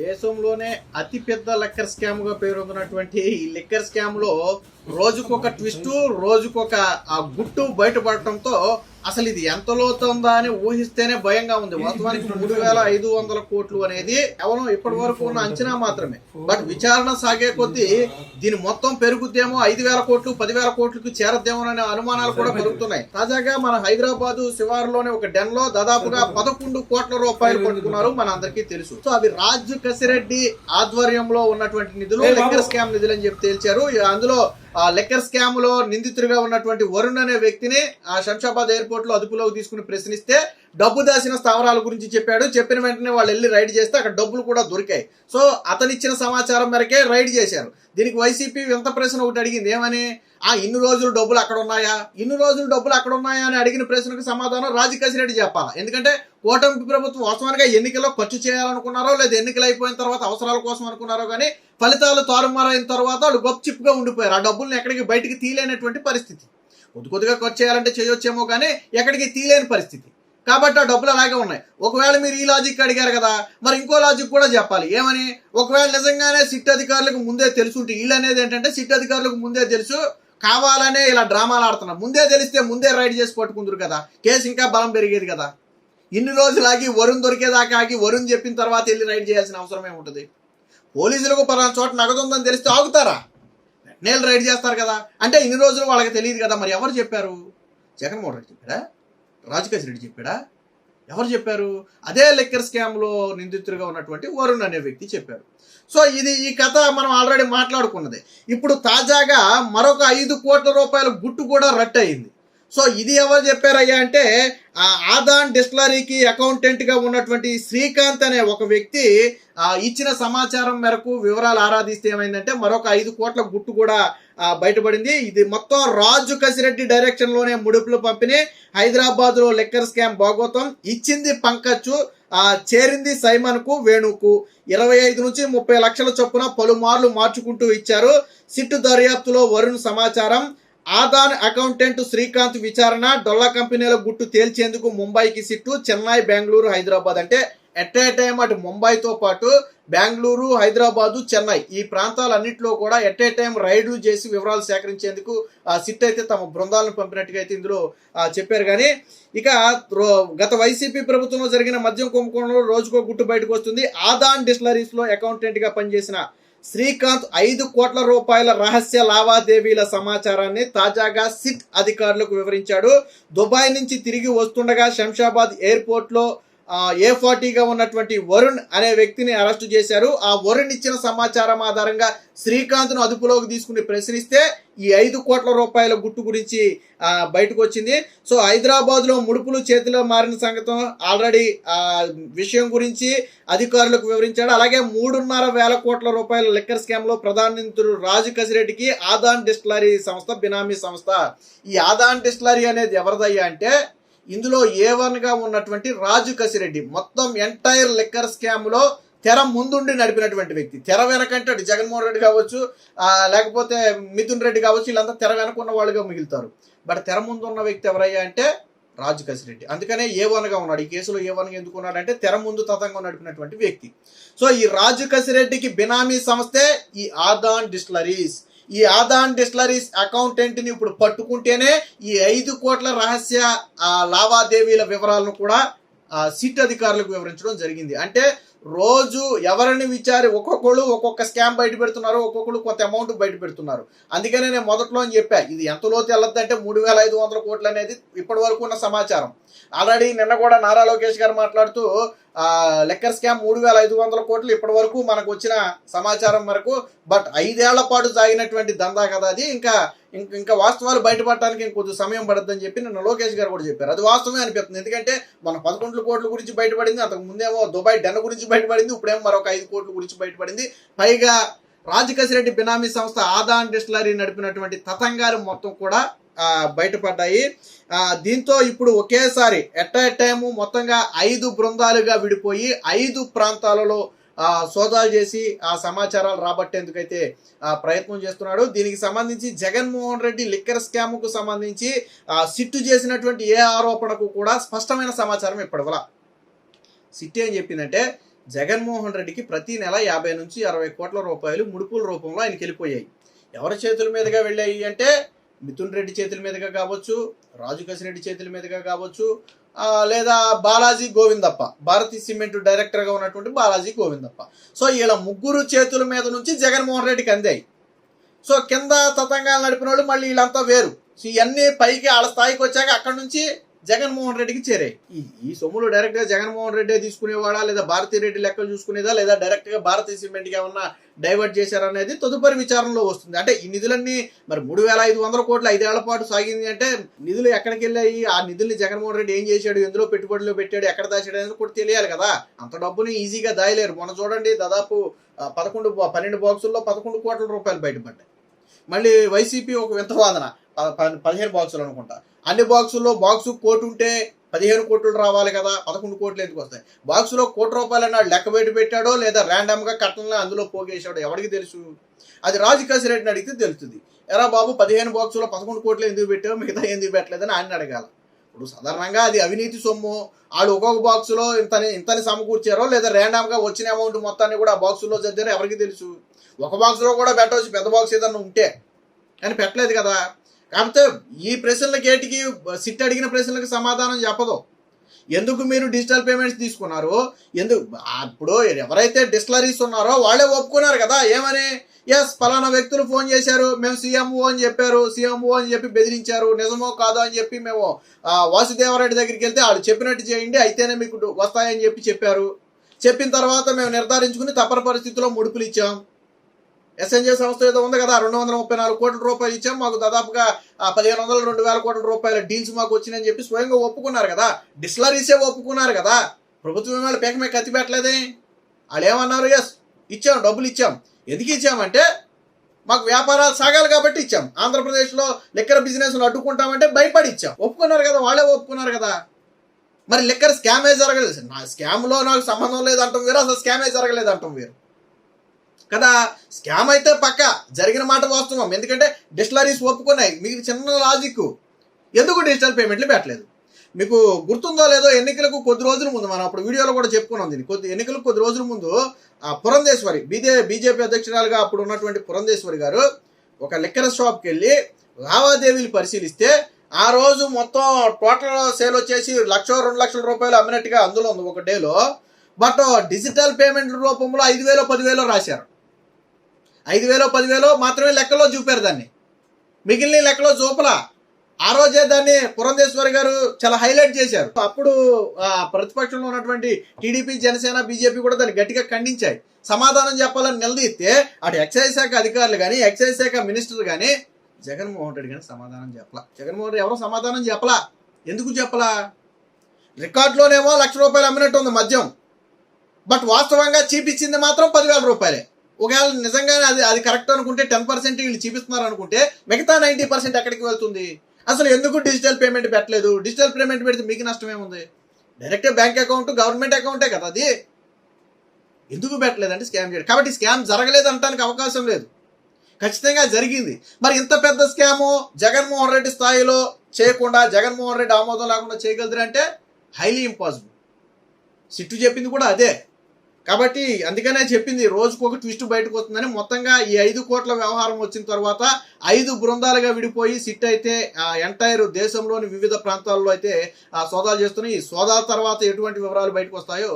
దేశంలోనే అతి పెద్ద లెక్కర్ స్కామ్గా పేరొందినటువంటి ఈ లెక్కర్ స్కామ్లో రోజుకొక ట్విస్ట్ రోజుకొక ఆ గుట్టు బయటపడటంతో అసలు ఇది ఎంత లోతుందా అని ఊహిస్తేనే భయంగా ఉంది. వాస్తవానికి మూడు వేల ఐదు వందల కోట్లు అనేది కేవలం ఇప్పటి వరకు ఉన్న అంచనా మాత్రమే. బట్ విచారణ సాగే కొద్దీ దీని మొత్తం పెరుగుద్దేమో ఐదు వేల కోట్లు పదివేల కోట్లకు చేరద్దేమో అనే అనుమానాలు కూడా పెరుగుతున్నాయి. తాజాగా మన హైదరాబాద్ శివారులోని ఒక డెన్లో దాదాపుగా పదకొండు కోట్ల రూపాయలు పట్టుకున్నారు మన అందరికీ తెలుసు. సో అవి రాజు కసిరెడ్డి ఆధ్వర్యంలో ఉన్నటువంటి నిధులు లెక్కర్ స్కామ్ నిధులు అని చెప్పి తేల్చారు. అందులో ఆ లెక్కర్ స్కామ్లో నిందితుడిగా ఉన్నటువంటి వరుణ్ అనే వ్యక్తిని ఆ శంషాబాద్ ఎయిర్పోర్ట్లో అదుపులోకి తీసుకుని ప్రశ్నిస్తే డబ్బు దాచిన స్థావరాల గురించి చెప్పాడు. చెప్పిన వెంటనే వాళ్ళు వెళ్ళి రైడ్ చేస్తే అక్కడ డబ్బులు కూడా దొరికాయి. సో అతనిచ్చిన సమాచారం మేరకే రైడ్ చేశారు. దీనికి వైసీపీ వింత ప్రశ్న ఒకటి అడిగింది. ఏమని? ఆ ఇన్ని రోజులు డబ్బులు అక్కడ ఉన్నాయా? ఇన్ని రోజులు డబ్బులు అక్కడ ఉన్నాయా అని అడిగిన ప్రశ్నకు సమాధానం రాజకసిరెడ్డి చెప్పాలి? ఎందుకంటే కూటమి ప్రభుత్వం వాస్తవానిగా ఎన్నికల్లో ఖర్చు చేయాలనుకున్నారో లేదా ఎన్నికలు అయిపోయిన తర్వాత అవసరాల కోసం అనుకున్నారో కానీ ఫలితాలు తారుమారైన తర్వాత వాళ్ళు గొప్పచిప్పుగా ఉండిపోయారు. ఆ డబ్బుల్ని ఎక్కడికి బయటికి తీయలేనటువంటి పరిస్థితి. కొద్ది కొద్దిగా ఖర్చు చేయాలంటే చేయొచ్చేమో కానీ ఎక్కడికి తీయలేని పరిస్థితి. కాబట్టి ఆ డబ్బులు అలాగే ఉన్నాయి. ఒకవేళ మీరు ఈ లాజిక్ అడిగారు కదా మరి ఇంకో లాజిక్ కూడా చెప్పాలి. ఏమని? ఒకవేళ నిజంగానే సిట్ అధికారులకు ముందే తెలుసుంటే వీళ్ళు అనేది ఏంటంటే సిట్ అధికారులకు ముందే తెలుసు కావాలనే ఇలా డ్రామాలు ఆడుతున్నారు. ముందే తెలిస్తే ముందే రైడ్ చేసి పట్టుకుందరు కదా. కేసు ఇంకా బలం పెరిగేది కదా. ఇన్ని రోజులు ఆగి వరుణ్ దొరికేదాకా ఆగి వరుణ్ చెప్పిన తర్వాత వెళ్ళి రైడ్ చేయాల్సిన అవసరం ఏముంటుంది? పోలీసులకు పలానా చోట నగదు ఉందని తెలిస్తే ఆగుతారా? నేను రైడ్ చేస్తారు కదా. అంటే ఇన్ని రోజులు వాళ్ళకి తెలియదు కదా మరి ఎవరు చెప్పారు? జగన్మోహన్ రెడ్డి చెప్పారా రాజకేశ్ రెడ్డి చెప్పాడా? ఎవరు చెప్పారు? అదే లెక్కర్ స్కామ్లో నిందితుడిగా ఉన్నటువంటి వరుణ్ అనే వ్యక్తి చెప్పారు. సో ఇది ఈ కథ మనం ఆల్రెడీ మాట్లాడుకున్నది. ఇప్పుడు తాజాగా మరొక ఐదు కోట్ల రూపాయల గుట్టు కూడా రట్ అయింది. సో ఇది ఎవరు చెప్పారయ్యా అంటే ఆ ఆదాన్ డిస్టిలరీకి అకౌంటెంట్గా ఉన్నటువంటి శ్రీకాంత్ అనే ఒక వ్యక్తి ఇచ్చిన సమాచారం మేరకు వివరాలు ఆరాధిస్తే ఏమైందంటే మరొక ఐదు కోట్ల గుట్టు కూడా బయటపడింది. ఇది మొత్తం రాజు కసిరెడ్డి డైరెక్షన్లోనే ముడుపులు పంపిణీ హైదరాబాద్లో లెక్కర్ స్కామ్ భాగోతం. ఇచ్చింది పంకచ్చు ఆ, చేరింది సైమన్కు వేణుకు. ఇరవై ఐదు నుంచి ముప్పై లక్షల చొప్పున పలుమార్లు మార్చుకుంటూ ఇచ్చారు. సిట్టు దర్యాప్తులో వరుణ్ సమాచారం. ఆదాన్ అకౌంటెంట్ శ్రీకాంత్ విచారణ. డొల్లా కంపెనీల గుట్టు తేల్చేందుకు ముంబైకి సిట్టు చెన్నై బెంగళూరు హైదరాబాద్. అంటే ఎట్ ఏ టైం అటు ముంబైతో పాటు బెంగళూరు హైదరాబాదు చెన్నై ఈ ప్రాంతాలన్నింటిలో కూడా ఎట్ ఏ టైం రైడ్లు చేసి వివరాలు సేకరించేందుకు ఆ సిట్ అయితే తమ బృందాలను పంపినట్టుగా అయితే ఇందులో చెప్పారు. కానీ ఇక గత వైసీపీ ప్రభుత్వంలో జరిగిన మద్యం కుంభకోణంలో రోజుకో గుట్టు బయటకు వస్తుంది. ఆదాన్ డిస్లరీస్లో అకౌంటెంట్గా పనిచేసిన శ్రీకాంత్ ఐదు కోట్ల రూపాయల రహస్య లావాదేవీల సమాచారాన్ని తాజాగా సిట్ అధికారులకు వివరించాడు. దుబాయ్ నుంచి తిరిగి వస్తుండగా శంషాబాద్ ఎయిర్పోర్ట్లో ఏ ఫార్టీగా ఉన్నటువంటి వరుణ్ అనే వ్యక్తిని అరెస్టు చేశారు. ఆ వరుణ్ ఇచ్చిన సమాచారం ఆధారంగా శ్రీకాంత్ను అదుపులోకి తీసుకుని ప్రశ్నిస్తే ఈ ఐదు కోట్ల రూపాయల గుట్టు గురించి బయటకు వచ్చింది. సో హైదరాబాద్లో ముడుపులు చేతిలో మారిన సంగతం ఆల్రెడీ ఆ విషయం గురించి అధికారులకు వివరించాడు. అలాగే మూడున్నర వేల కోట్ల రూపాయల లిక్కర్ స్కామ్లో ప్రధాన నిందితుడు రాజు కసిరెడ్డికి ఆదాన్ డిస్టిలరీ సంస్థ బినామీ సంస్థ. ఈ ఆదాన్ డిస్టిలరీ అనేది ఎవరిదయ్యా అంటే ఇందులో ఏ వన్గా ఉన్నటువంటి రాజు కసిరెడ్డి మొత్తం ఎంటైర్ లిక్కర్ స్కామ్లో తెర ముందుండి నడిపినటువంటి వ్యక్తి. తెర వెనకంటే జగన్మోహన్ రెడ్డి కావచ్చు లేకపోతే మిథున్ రెడ్డి కావచ్చు వీళ్ళంతా తెర వెనకున్న వాళ్ళుగా మిగులుతారు. బట్ తెర ముందు ఉన్న వ్యక్తి ఎవరయ్యా అంటే రాజు కసిరెడ్డి. అందుకనే ఏ వన్గా ఉన్నాడు. ఈ కేసులో ఏ వన్గా ఎందుకు ఉన్నాడు తెర ముందు తతంగా నడిపినటువంటి వ్యక్తి. సో ఈ రాజు కసిరెడ్డికి బినామీ సంస్థే ఈ ఆదాన్ డిస్టిలరీస్. ఈ ఆదాన్ డిస్లరీస్ అకౌంటెంట్ని ఇప్పుడు పట్టుకుంటేనే ఈ ఐదు కోట్ల రహస్య లావాదేవీల వివరాలను కూడా ఆ, సిట్ అధికారులకు వివరించడం జరిగింది. అంటే రోజు ఎవరిని విచారి ఒక్కొక్కళ్ళు ఒక్కొక్క స్కామ్ బయట పెడుతున్నారు ఒక్కొక్కళ్ళు కొంత అమౌంట్ బయట పెడుతున్నారు. అందుకనే నేను మొదట్లో అని చెప్పా ఇది ఎంతలో వెళ్ళొద్దంటే మూడు వేల ఐదు వందల కోట్లు అనేది ఇప్పటి వరకు ఉన్న సమాచారం. ఆల్రెడీ నిన్న కూడా నారా లోకేష్ గారు మాట్లాడుతూ లెక్కర్ స్కామ్ మూడు వేల ఐదు వందల కోట్లు ఇప్పటి వరకు మనకు వచ్చిన సమాచారం వరకు బట్ ఐదేళ్ళ పాటు సాగినటువంటి దందా కదా అది. ఇంకా ఇంకా వాస్తవాలు బయటపడటానికి ఇంకొద్ది సమయం పడుతుందని చెప్పి నిన్న లోకేష్ గారు కూడా చెప్పారు. అది వాస్తవమే అనిపిస్తుంది. ఎందుకంటే మన పదకొండు కోట్ల గురించి బయటపడింది అంతకు ముందేమో దుబాయ్ డెన్ గురించి బయటపడింది ఇప్పుడేమో మరొక ఐదు కోట్ల గురించి బయటపడింది. పైగా రాజకసిరెడ్డి బినామీ సంస్థ ఆదా అండ్ డిస్టిలరీ నడిపినటువంటి తతంగాలు మొత్తం కూడా బయటపడ్డాయి. దీంతో ఇప్పుడు ఒకేసారి ఎట్ ఏ టైము మొత్తంగా ఐదు బృందాలుగా విడిపోయి ఐదు ప్రాంతాలలో సోదాలు చేసి ఆ సమాచారాలు రాబట్టేందుకైతే ప్రయత్నం చేస్తున్నాడు. దీనికి సంబంధించి జగన్మోహన్ రెడ్డి లిక్కర్ స్కామ్కు సంబంధించి సిట్టు చేసినటువంటి ఏ ఆరోపణకు కూడా స్పష్టమైన సమాచారం ఇప్పటివల. సిట్ ఏం చెప్పిందంటే జగన్మోహన్ రెడ్డికి ప్రతి నెల యాభై నుంచి అరవై కోట్ల రూపాయలు ముడుపుల రూపంలో ఆయనకి వెళ్ళిపోయాయి ఎవరి చేతుల మీదుగా వెళ్ళాయి అంటే మిథున్ రెడ్డి చేతుల మీదుగా కావచ్చు రాజు రెడ్డి చేతుల మీదుగా కావచ్చు లేదా బాలాజీ గోవిందప్ప భారతీ సిమెంట్ డైరెక్టర్గా ఉన్నటువంటి బాలాజీ గోవిందప్ప. సో వీళ్ళ ముగ్గురు చేతుల మీద నుంచి జగన్మోహన్ రెడ్డికి అందాయి. సో కింద తతంగాలు నడిపిన వాళ్ళు మళ్ళీ వీళ్ళంతా వేరు. సో ఇవన్నీ పైకి వాళ్ళ స్థాయికి వచ్చాక అక్కడ నుంచి జగన్మోహన్ రెడ్డికి చేరాయి. ఈ ఈ సొమ్ములు డైరెక్ట్గా జగన్మోహన్ రెడ్డి తీసుకునేవాడా లేదా భారతీ రెడ్డి లెక్కలు చూసుకునేదా లేదా డైరెక్ట్గా భారతీయ సిమెంట్కి ఏమన్నా డైవర్ట్ చేశారనేది తదుపరి విచారణలో వస్తుంది. అంటే ఈ నిధులన్నీ మరి మూడు వేల ఐదు వందల కోట్లు ఐదేళ్ళ పాటు సాగింది అంటే నిధులు ఎక్కడికి వెళ్ళాయి? ఆ నిధుల్ని జగన్మోహన్ రెడ్డి ఏం చేశాడు? ఎందులో పెట్టుబడులు పెట్టాడు? ఎక్కడ దాచాడు అనేది కూడా తెలియాలి కదా. అంత డబ్బుని ఈజీగా దాయలేరు. మొన్న చూడండి దాదాపు పదకొండు పన్నెండు బాక్సుల్లో పదకొండు కోట్ల రూపాయలు బయటపడ్డాయి. మళ్ళీ వైసీపీ ఒక వింత వాదన. పదిహేను బాక్సులు అనుకుంటా. అన్ని బాక్సుల్లో బాక్సు కోటి ఉంటే పదిహేను కోట్లు రావాలి కదా పదకొండు కోట్లు ఎందుకు వస్తాయి? బాక్సులో కోటి రూపాయలు లెక్క పెట్టి పెట్టాడో లేదా ర్యాండమ్గా అందులో పోగేశాడో ఎవరికి తెలుసు? అది రాజు కసిరెడ్డిని అడిగితే తెలుస్తుంది. ఎరా బాబు పదిహేను బాక్సులో పదకొండు కోట్లు ఎందుకు పెట్టావు? మిగతా ఎందుకు పెట్టలేదని ఆయన అడగాలి. ఇప్పుడు సాధారణంగా అది అవినీతి సొమ్ము. వాళ్ళు ఒక్కొక్క బాక్సులో ఇంతని ఇంతని సమకూర్చారో లేదా ర్యాండమ్గా వచ్చిన అమౌంట్ మొత్తాన్ని కూడా ఆ బాక్సుల్లో చదివారో ఎవరికి తెలుసు. ఒక బాక్స్లో కూడా పెట్టవచ్చు పెద్ద బాక్స్ ఏదన్నా ఉంటే. అని పెట్టలేదు కదా. కాకపోతే ఈ ప్రశ్నల ఏటికి సిట్ అడిగిన ప్రశ్నలకు సమాధానం చెప్పదు. ఎందుకు మీరు డిజిటల్ పేమెంట్స్ తీసుకున్నారు? ఎందుకు అప్పుడు ఇప్పుడు ఎవరైతే డిస్టలరీస్ ఉన్నారో వాళ్ళే ఒప్పుకున్నారు కదా ఏమని? ఎస్ పలానా వ్యక్తులు ఫోన్ చేశారు మేము సీఎంఓ అని చెప్పారు సీఎంఓ అని చెప్పి బెదిరించారు నిజమో కాదో అని చెప్పి మేము వాసుదేవరెడ్డి దగ్గరికి వెళ్తే వాళ్ళు చెప్పినట్టు చేయండి అయితేనే మీకు వస్తాయని చెప్పి చెప్పారు. చెప్పిన తర్వాత మేము నిర్ధారించుకుని తప్పని పరిస్థితిలో ముడుపులు ఇచ్చాం. ఎస్ఎన్జే సంస్థ ఏదో ఉంది కదా రెండు వందల ముప్పై నాలుగు కోట్ల రూపాయలు ఇచ్చాం. మాకు దాదాపుగా పదిహేను వందల రెండు వేల కోట్ల రూపాయల డీల్స్ మాకు వచ్చినాయని చెప్పి స్వయంగా ఒప్పుకున్నారు కదా. డిస్లరీసే ఒప్పుకున్నారు కదా. ప్రభుత్వం వాళ్ళు పేకమే కత్తి పెట్టలేదే. వాళ్ళు ఏమన్నారు? ఎస్ ఇచ్చాం డబ్బులు ఇచ్చాం. ఎందుకు ఇచ్చామంటే మాకు వ్యాపారాలు సాగాలి కాబట్టి ఇచ్చాం. ఆంధ్రప్రదేశ్లో లిక్కర్ బిజినెస్లు అడ్డుకుంటామంటే భయపడి ఇచ్చాం ఒప్పుకున్నారు కదా వాళ్ళే ఒప్పుకున్నారు కదా. మరి లిక్కర్ స్కామే జరగలేదు. నా స్కామ్లో నాకు సంబంధం లేదంటాం వేరు అసలు స్కామే జరగలేదు అంటాం వేరు. కదా? స్కామ్ అయితే పక్క. జరిగిన మాట వాస్తవం. ఎందుకంటే డిస్టలరీస్ ఒప్పుకున్నాయి. మీకు చిన్న లాజిక్ ఎందుకు డిజిటల్ పేమెంట్లు పెట్టలేదు? మీకు గుర్తుందో లేదో ఎన్నికలకు కొద్ది రోజుల ముందు మనం అప్పుడు వీడియోలో కూడా చెప్పుకున్నాం దీన్ని. కొద్ది ఎన్నికలకు కొద్ది రోజుల ముందు ఆ పురంధేశ్వరి బీజే బీజేపీ అధ్యక్షురాలుగా అప్పుడు ఉన్నటువంటి పురంధేశ్వరి గారు ఒక లిక్కర్ షాప్కి వెళ్ళి లావాదేవీలు పరిశీలిస్తే ఆ రోజు మొత్తం టోటల్ సేల్ వచ్చేసి లక్ష రెండు లక్షల రూపాయలు అమ్మినట్టుగా అందులో ఉంది ఒక డేలో బట్ డిజిటల్ పేమెంట్ రూపంలో ఐదు వేలు పదివేలు రాశారు. ఐదు వేలో పదివేలో మాత్రమే లెక్కలో చూపారు దాన్ని. మిగిలిన లెక్కలో చూపలా. ఆ రోజే దాన్ని పురంధేశ్వరి గారు చాలా హైలైట్ చేశారు. అప్పుడు ఆ, ప్రతిపక్షంలో ఉన్నటువంటి టీడీపీ జనసేన బీజేపీ కూడా దాన్ని గట్టిగా ఖండించాయి. సమాధానం చెప్పాలని నిలదీస్తే అటు ఎక్సైజ్ శాఖ అధికారులు కానీ ఎక్సైజ్ శాఖ మినిస్టర్ కానీ జగన్మోహన్ రెడ్డి కానీ సమాధానం చెప్పలా. జగన్మోహన్ రెడ్డి ఎవరు సమాధానం చెప్పలా? ఎందుకు చెప్పలా? రికార్డులోనేమో లక్ష రూపాయలు అమ్మినట్టు ఉంది మద్యం. బట్ వాస్తవంగా చూపించింది మాత్రం పదివేల రూపాయలే. ఒకవేళ నిజంగానే అది అది కరెక్ట్ అనుకుంటే టెన్ పర్సెంట్ వీళ్ళు చూపిస్తున్నారు అనుకుంటే మిగతా నైంటీ పర్సెంట్ ఎక్కడికి వెళ్తుంది? అసలు ఎందుకు డిజిటల్ పేమెంట్ పెట్టలేదు? డిజిటల్ పేమెంట్ పెడితే మీకు నష్టం ఏముంది? డైరెక్ట్ బ్యాంక్ అకౌంట్ గవర్నమెంట్ అకౌంటే కదా అది? ఎందుకు పెట్టలేదంటే స్కామ్ చేయడం. కాబట్టి స్కామ్ జరగలేదు అనడానికి అవకాశం లేదు. ఖచ్చితంగా జరిగింది. మరి ఇంత పెద్ద స్కాము జగన్మోహన్ రెడ్డి స్థాయిలో చేయకుండా జగన్మోహన్ రెడ్డి ఆమోదం లేకుండా చేయగలరు అంటే హైలీ ఇంపాసిబుల్ సిట్టు చెప్పింది కూడా అదే. కాబట్టి అందుకనే చెప్పింది రోజుకు ఒక ట్విస్ట్ బయటకు వస్తుందని. మొత్తంగా ఈ ఐదు కోట్ల వ్యవహారం వచ్చిన తర్వాత ఐదు బృందాలుగా విడిపోయి సిట్ అయితే ఎంటైర్ దేశంలోని వివిధ ప్రాంతాల్లో అయితే ఆ సోదాలు చేస్తున్నాయి. ఈ సోదాల తర్వాత ఎటువంటి వివరాలు బయటకు వస్తాయో